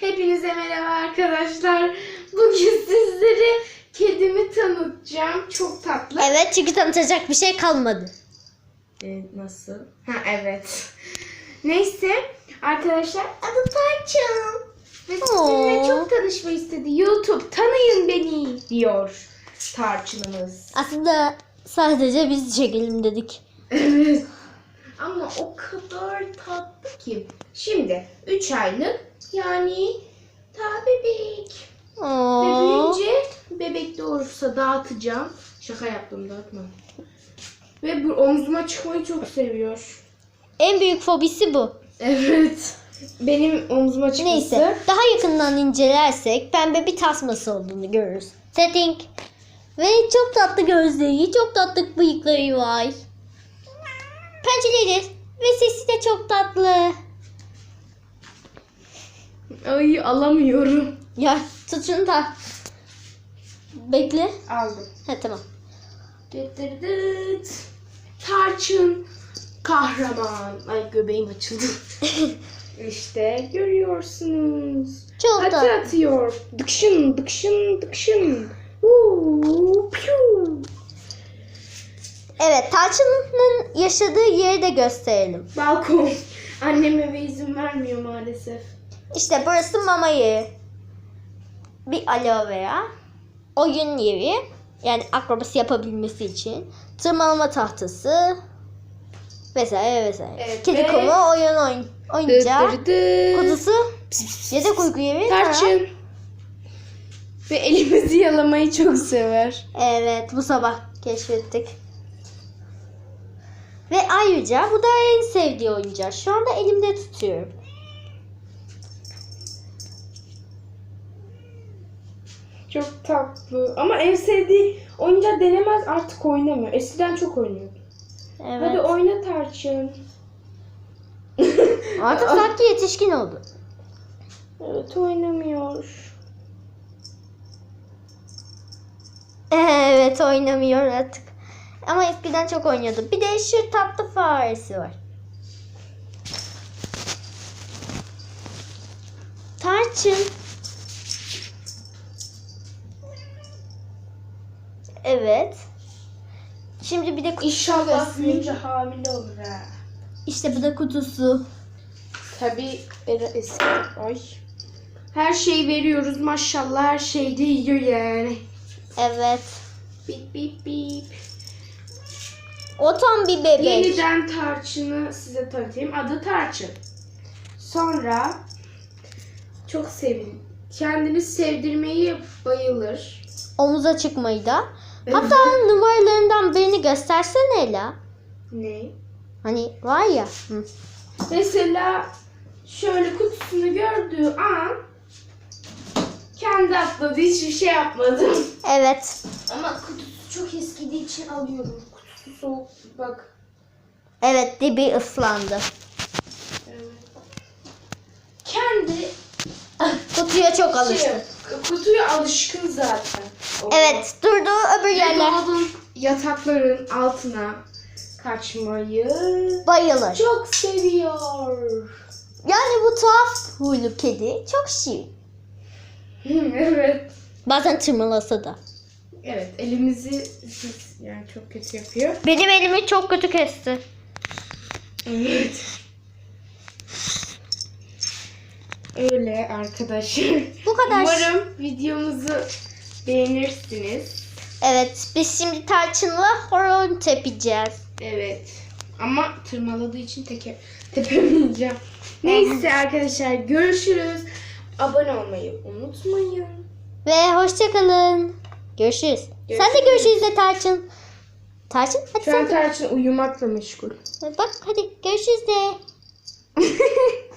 Hepinize merhaba arkadaşlar. Bugün sizlere kedimi tanıtacağım. Çok tatlı. Evet çünkü tanıtacak bir şey kalmadı. Ee, nasıl? Ha evet. Neyse arkadaşlar adı Tarçın. Ve sizinle Oo. çok tanışmayı istedi. YouTube tanıyın beni diyor Tarçınımız. Aslında sadece biz çekelim dedik. Evet. Ama o kadar tatlı ki. Şimdi 3 aylık yani daha bebek. Ve Oo. büyüyünce bebek doğurursa dağıtacağım. Şaka yaptım dağıtmam. Ve bu omzuma çıkmayı çok seviyor. En büyük fobisi bu. Evet. Benim omzuma çıkması. Neyse daha yakından incelersek pembe bir tasması olduğunu görürüz. Setting. Ve çok tatlı gözleri, çok tatlı bıyıkları var. Pençeleri ve sesi de çok tatlı. Ay alamıyorum. Ya tut şunu da. Bekle. Aldım. Ha tamam. Dıt dıt dıt. Tarçın. Kahraman. Ay göbeğim açıldı. işte görüyorsunuz. Çok Atı tatlı. atıyor. Dıkşın dıkşın dıkşın. Uuu, piu. Evet Tarçın'ın yaşadığı yeri de gösterelim. Balkon. Annem eve izin vermiyor maalesef. İşte burası mama yeri. Bir aloe vera. Oyun yeri. Yani akrobasi yapabilmesi için. Tırmalama tahtası. Vesaire vesaire. Evet, Kedi ve- kumu oyun oyun. Oyuncağı. Dıt dıt dıt. Kutusu. Yedek uyku yeri. Tarçın. Ve elimizi yalamayı çok sever. Evet bu sabah keşfettik. Ve ayrıca bu da en sevdiği oyuncak. Şu anda elimde tutuyorum. Çok tatlı. Ama en sevdiği oyuncak denemez artık oynamıyor. Eskiden çok oynuyordu. Evet. Hadi oyna Tarçın. Artık sanki yetişkin oldu. Evet oynamıyor. Evet oynamıyor artık. Ama eskiden çok oynuyordu. Bir de şu tatlı faresi var. Tarçın. Evet. Şimdi bir de kutusu İnşallah büyüyünce hamile olur ha. İşte bu da kutusu. Tabii eski. Ay. Her şeyi veriyoruz maşallah her şeyi de yiyor yani. Evet. Bip bip bip. O tam bir bebek. Yeniden tarçını size tanıtayım. Adı Tarçın. Sonra çok sevin. Kendini sevdirmeyi bayılır. Omuza çıkmayı da. Hatta numaralarından birini göstersene Ela. Ne? Hani var ya. Hı. Mesela şöyle kutusunu gördüğü an kendi atladı. Hiçbir şey yapmadım. Evet. Ama kutusu çok eskidiği için alıyorum. Kutusu soğuk. Bak. Evet dibi ıslandı. Kendi Kutuya çok şey, alıştı. kutuya alışkın zaten. Evet durdu öbür yerler. yatakların altına kaçmayı Bayılır. çok seviyor. Yani bu tuhaf huylu kedi çok şirin. evet. Bazen tırmalasa da. Evet elimizi yani çok kötü yapıyor. Benim elimi çok kötü kesti. Evet. Öyle arkadaşlar. Bu kadar. Umarım videomuzu beğenirsiniz. Evet biz şimdi tarçınla horon tepeceğiz. Evet. Ama tırmaladığı için teke, tepemeyeceğim. Neyse arkadaşlar görüşürüz. Abone olmayı unutmayın. Ve hoşçakalın. Görüşürüz. Sen de görüşürüz de tarçın. Tarçın hadi Şu an de. Tarçın uyumakla meşgul. Bak hadi görüşürüz de.